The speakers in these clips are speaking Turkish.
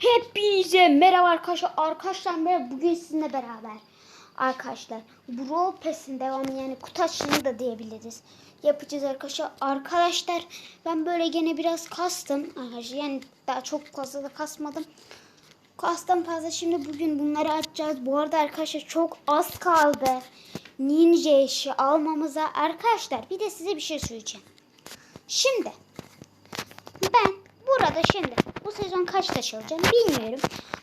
Hepinize merhaba arkadaşlar. Arkadaşlar merhaba. Bugün sizinle beraber. Arkadaşlar Brawl Pass'in devamı yani kutu açılımı da diyebiliriz. Yapacağız arkadaşlar. Arkadaşlar ben böyle gene biraz kastım. Yani daha çok fazla da kasmadım. Kastım fazla. Şimdi bugün bunları açacağız. Bu arada arkadaşlar çok az kaldı. Ninja eşi almamıza. Arkadaşlar bir de size bir şey söyleyeceğim. Şimdi burada şimdi bu sezon kaç taş bilmiyorum.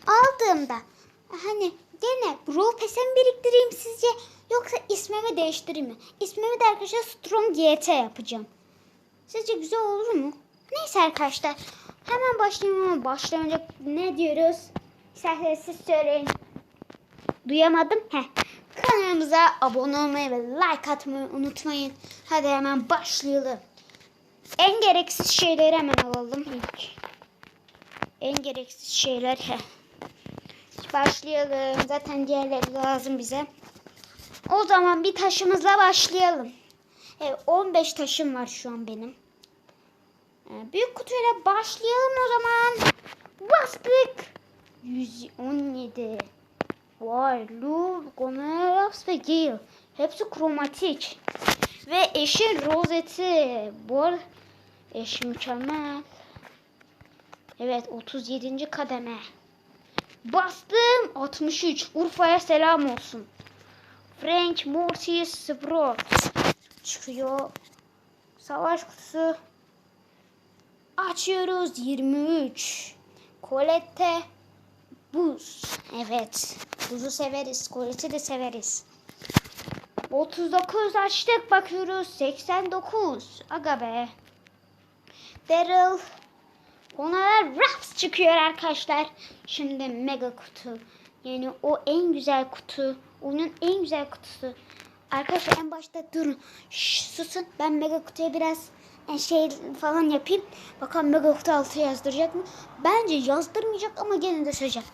Aldığımda hani gene Brawl Pass'e mi biriktireyim sizce yoksa ismimi değiştireyim mi? İsmimi de arkadaşlar Strong GT yapacağım. Sizce güzel olur mu? Neyse arkadaşlar hemen başlayalım ama başlamadan önce ne diyoruz? İsterseniz siz söyleyin. Duyamadım. Heh. Kanalımıza abone olmayı ve like atmayı unutmayın. Hadi hemen başlayalım. En gereksiz şeyleri hemen alalım ilk. En gereksiz şeyler. Heh. Başlayalım. Zaten diğerleri lazım bize. O zaman bir taşımızla başlayalım. Evet 15 taşım var şu an benim. Büyük kutuyla başlayalım o zaman. Bastık. 117. Vay, Lu, Gomeras ve Gale. Hepsi kromatik. Ve eşin rozeti. Bu arada eş mükemmel. Evet 37. kademe. Bastım 63. Urfa'ya selam olsun. Frank Mortis Sprout. Çıkıyor. Savaş kutusu. Açıyoruz 23. Colette Buz. Evet. Buzu severiz. Colette'i de severiz. 39 açtık bakıyoruz. 89. Aga be. Daryl. Ona Raps çıkıyor arkadaşlar. Şimdi mega kutu. Yani o en güzel kutu. Onun en güzel kutusu. Arkadaşlar en başta durun. Şş, susun. Ben mega kutuya biraz e, şey falan yapayım. Bakalım mega kutu altı yazdıracak mı? Bence yazdırmayacak ama gene de söyleyeceğim.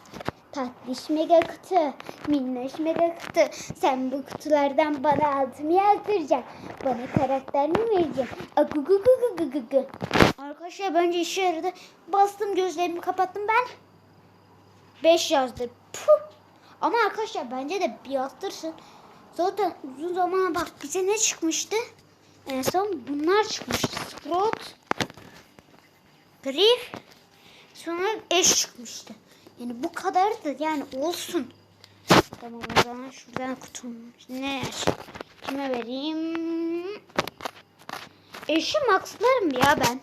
Tatlış mega kutu, minnoş mega kutu. Sen bu kutulardan bana altı mı yazdıracaksın? Bana karakter mi vereceksin? Agugugugugugugu. Arkadaşlar bence işe yaradı. Bastım gözlerimi kapattım ben. 5 yazdı. Puh. Ama arkadaşlar bence de bir yazdırsın. Zaten uzun zamana bak bize ne çıkmıştı? En son bunlar çıkmıştı. Sprout, Griff, sonra eş çıkmıştı. Yani bu kadardı yani olsun. Tamam o zaman şuradan kutum. Ne? Kime vereyim? Eşi maxlarım ya ben.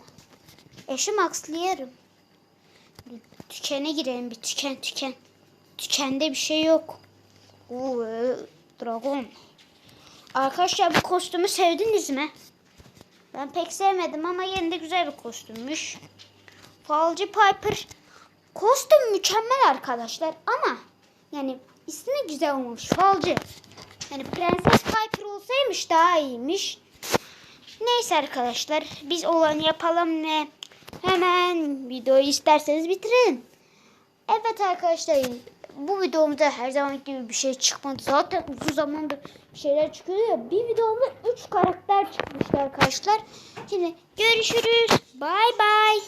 Eşi maxlayarım. Bir Tükene girelim bir tüken tüken. Tükende bir şey yok. Oo, dragon. Arkadaşlar bu kostümü sevdiniz mi? Ben pek sevmedim ama yine de güzel bir kostümmüş. Falcı Piper. Kostüm mükemmel arkadaşlar ama yani ismi güzel olmuş. Falcı. Yani Prenses Piper olsaymış daha iyiymiş. Neyse arkadaşlar biz olanı yapalım ve hemen videoyu isterseniz bitirin. Evet arkadaşlar bu videomda her zaman gibi bir şey çıkmadı. Zaten uzun zamandır şeyler çıkıyor ya. Bir videomda 3 karakter çıkmıştı arkadaşlar. Şimdi görüşürüz. Bay bay.